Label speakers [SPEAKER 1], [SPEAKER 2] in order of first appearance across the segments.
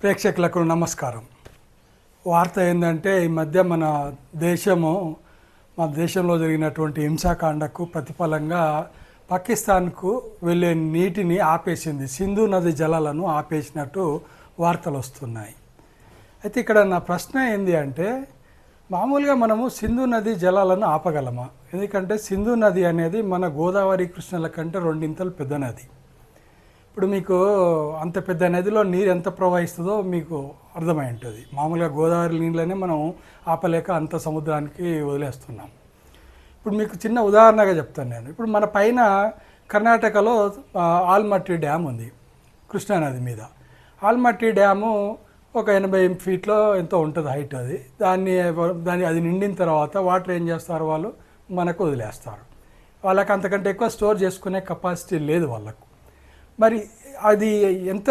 [SPEAKER 1] ప్రేక్షకులకు నమస్కారం. వార్త ఏంటంటే ఈ మధ్య మన దేశము మన దేశంలో జరిగినటువంటి హింసాకాండకు ప్రతిఫలంగా పాకిస్తాన్కు వెళ్ళే నీటిని ఆపేసింది. సింధు నది జలాలను ఆపేసినట్టు వార్తలు వస్తున్నాయి. అయితే ఇక్కడ నా ప్రశ్న ఏంది అంటే మామూలుగా మనము సింధు నది జలాలను ఆపగలమా? ఎందుకంటే సింధు నది అనేది మన గోదావరి కృష్ణల కంటే రెండింతలు పెద్ద నది. ఇప్పుడు మీకు అంత పెద్ద నదిలో నీరు ఎంత ప్రవహిస్తుందో మీకు అర్థమై ఉంటుంది. మామూలుగా గోదావరి నీళ్ళనే మనం ఆపలేక అంత సముద్రానికి వదిలేస్తున్నాం. ఇప్పుడు మీకు చిన్న ఉదాహరణగా చెప్తాను నేను. ఇప్పుడు మన పైన కర్ణాటకలో ఆల్మట్టి డ్యామ్ ఉంది కృష్ణానది మీద. ఆల్మట్టి డ్యాము ఒక ఎనభై ఫీట్లో ఎంతో ఉంటుంది హైట్ అది. దాన్ని దాన్ని అది నిండిన తర్వాత వాటర్ ఏం చేస్తారు వాళ్ళు? మనకు వదిలేస్తారు. వాళ్ళకి అంతకంటే ఎక్కువ స్టోర్ చేసుకునే కెపాసిటీ లేదు వాళ్ళకు. మరి అది ఎంత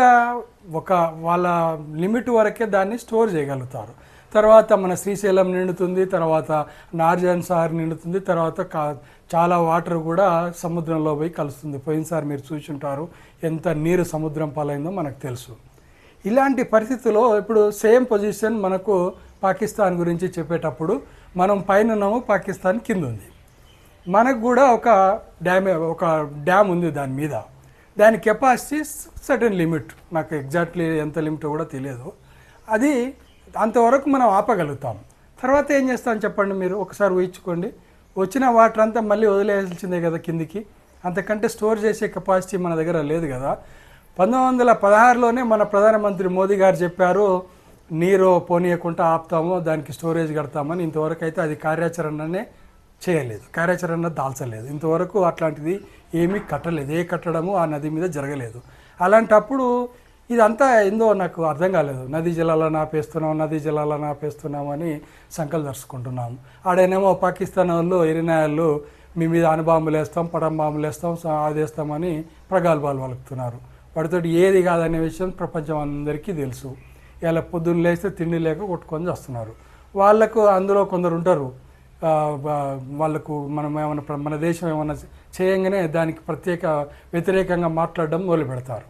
[SPEAKER 1] ఒక వాళ్ళ లిమిట్ వరకే దాన్ని స్టోర్ చేయగలుగుతారు. తర్వాత మన శ్రీశైలం నిండుతుంది తర్వాత నార్జన్ సార్ నిండుతుంది తర్వాత కా- చాలా వాటర్ కూడా సముద్రంలో పోయి కలుస్తుంది. పోయినసారి మీరు చూసుంటారు ఎంత నీరు సముద్రం పాలైందో మనకు తెలుసు. ఇలాంటి పరిస్థితుల్లో ఇప్పుడు సేమ్ పొజిషన్ మనకు పాకిస్తాన్ గురించి చెప్పేటప్పుడు మనం పైన ఉన్నాము పాకిస్తాన్ కింద ఉంది మనకు కూడా ఒక డ్యామే ఒక డ్యామ్ ఉంది దాని మీద. దాని కెపాసిటీ సర్టన్ లిమిట్. నాకు ఎగ్జాక్ట్లీ ఎంత లిమిట్ కూడా తెలియదు. అది అంతవరకు మనం ఆపగలుగుతాం. తర్వాత ఏం చేస్తాం చెప్పండి మీరు? ఒకసారి ఊహించుకోండి. వచ్చిన వాటర్ అంతా మళ్ళీ వదిలేయాల్సిందే కదా కిందికి. అంతకంటే స్టోర్ చేసే కెపాసిటీ మన దగ్గర లేదు కదా. పంతొమ్మిది వందల పదహారులోనే మన ప్రధానమంత్రి మోదీ గారు చెప్పారు నీరు పోనీయకుండా ఆపుతాము దానికి స్టోరేజ్ కడతామని. ఇంతవరకు అయితే అది కార్యాచరణనే చేయలేదు. కార్యాచరణ దాల్చలేదు. ఇంతవరకు అట్లాంటిది ఏమీ కట్టలేదు. ఏ కట్టడము ఆ నది మీద జరగలేదు. అలాంటప్పుడు ఇదంతా ఏందో నాకు అర్థం కాలేదు. నదీ జలాలను ఆపేస్తున్నాం నదీ జలాలను ఆపేస్తున్నాం అని సంకలు దర్చుకుంటున్నాం ఆడేనేమో పాకిస్తాన్ వాళ్ళు ఇరినాయాళ్ళు మీ మీద అనుబాంబులు వేస్తాం పటం బాంబులు వేస్తాం ఆదేస్తామని అది వేస్తామని ప్రగల్భాలు ఏది కాదనే విషయం ప్రపంచం అందరికీ తెలుసు. ఇలా పొద్దున్న లేస్తే తిండి లేక కొట్టుకొని వస్తున్నారు వాళ్ళకు అందులో కొందరు ఉంటారు. వాళ్ళకు మనం ఏమైనా మన దేశం ఏమైనా చేయంగానే దానికి ప్రత్యేక వ్యతిరేకంగా మాట్లాడడం మొదలు పెడతారు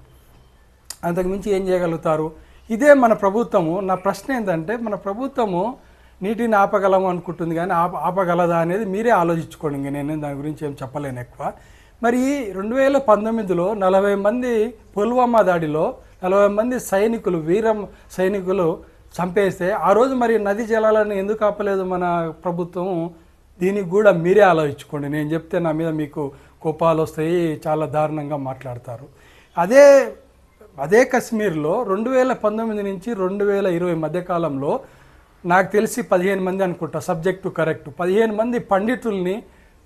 [SPEAKER 1] అంతకుమించి ఏం చేయగలుగుతారు? ఇదే మన ప్రభుత్వము. నా ప్రశ్న ఏంటంటే మన ప్రభుత్వము నీటిని ఆపగలము అనుకుంటుంది కానీ ఆప ఆపగలదా అనేది మీరే ఆలోచించుకోండి. ఇంక నేను దాని గురించి ఏం చెప్పలేను ఎక్కువ. మరి రెండు వేల పంతొమ్మిదిలో నలభై మంది పుల్వామా దాడిలో నలభై మంది సైనికులు వీరం సైనికులు చంపేస్తే ఆ రోజు మరి నది జలాలను ఎందుకు ఆపలేదు మన ప్రభుత్వం? దీనికి కూడా మీరే ఆలోచించుకోండి. నేను చెప్తే నా మీద మీకు కోపాలు వస్తాయి చాలా దారుణంగా మాట్లాడతారు. అదే అదే కశ్మీర్లో రెండు వేల పంతొమ్మిది నుంచి రెండు వేల ఇరవై మధ్యకాలంలో నాకు తెలిసి పదిహేను మంది అనుకుంటా సబ్జెక్టు కరెక్ట్ పదిహేను మంది పండితుల్ని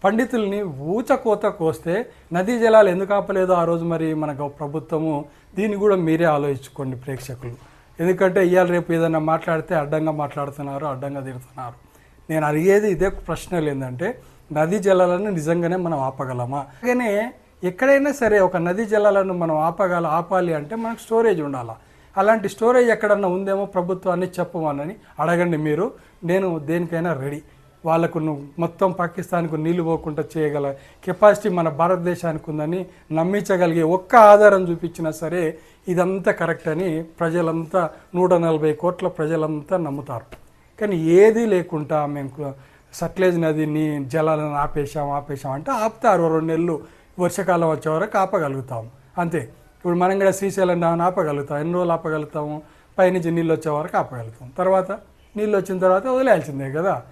[SPEAKER 1] పండితుల్ని ఊచకోత కోస్తే నదీ జలాలు ఎందుకు ఆపలేదో ఆ రోజు మరి మన ప్రభుత్వము? దీన్ని కూడా మీరే ఆలోచించుకోండి ప్రేక్షకులు. ఎందుకంటే ఇవాళ రేపు ఏదైనా మాట్లాడితే అడ్డంగా మాట్లాడుతున్నారు అడ్డంగా తిడుతున్నారు. నేను అడిగేది ఇదే ప్రశ్నలు ఏంటంటే నదీ జలాలను నిజంగానే మనం ఆపగలమా? అలాగనే ఎక్కడైనా సరే ఒక నదీ జలాలను మనం ఆపగల ఆపాలి అంటే మనకు స్టోరేజ్ ఉండాలా? అలాంటి స్టోరేజ్ ఎక్కడన్నా ఉందేమో ప్రభుత్వాన్ని చెప్పమని అడగండి మీరు. నేను దేనికైనా రెడీ. వాళ్ళకు నువ్వు మొత్తం పాకిస్తాన్కు నీళ్ళు పోకుండా చేయగల కెపాసిటీ మన భారతదేశానికి ఉందని నమ్మించగలిగే ఒక్క ఆధారం చూపించినా సరే ఇదంతా కరెక్ట్ అని ప్రజలంతా నూట నలభై కోట్ల ప్రజలంతా నమ్ముతారు. కానీ ఏది లేకుండా మేము సట్లేజ్ నదిని జలాలను ఆపేశాం ఆపేశాం అంటే ఆపుతారు. రెండు నెలలు వర్షాకాలం వచ్చే వరకు ఆపగలుగుతాం. అంతే. ఇప్పుడు మనం కూడా శ్రీశైలం డ్యామ్ని ఆపగలుగుతాం. ఎన్ని రోజులు ఆపగలుగుతాము? పైనుంచి నీళ్ళు వచ్చే వరకు ఆపగలుగుతాం. తర్వాత నీళ్ళు వచ్చిన తర్వాత వదిలేయాల్సిందే కదా.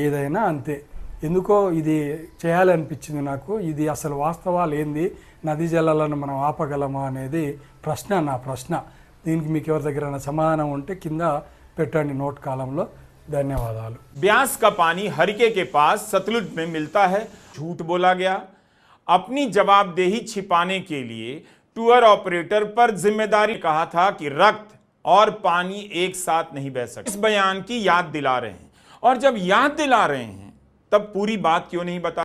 [SPEAKER 1] ఏదైనా అంతే ఎందుకో ఇది చేయాలనిపించింది నాకు ఇది అసలు వాస్తవాలు ఏంది నదీ జలాలను మనం ఆపగలమా అనేది ప్రశ్న నా ప్రశ్న దీనికి మీకు ఎవరి దగ్గర సమాధానం ఉంటే కింద పెట్టండి నోట్ కాలంలో ధన్యవాదాలు
[SPEAKER 2] ब्यास का पानी हरिके के पास सतलुज में मिलता है झूठ बोला गया अपनी जवाबदेही छिपाने के लिए टूर ऑपरेटर पर जिम्मेदारी कहा था कि रक्त और पानी एक साथ नहीं बह सकते इस बयान की याद दिला रहे हैं और जब याद दिला रहे हैं तब पूरी बात क्यों नहीं बता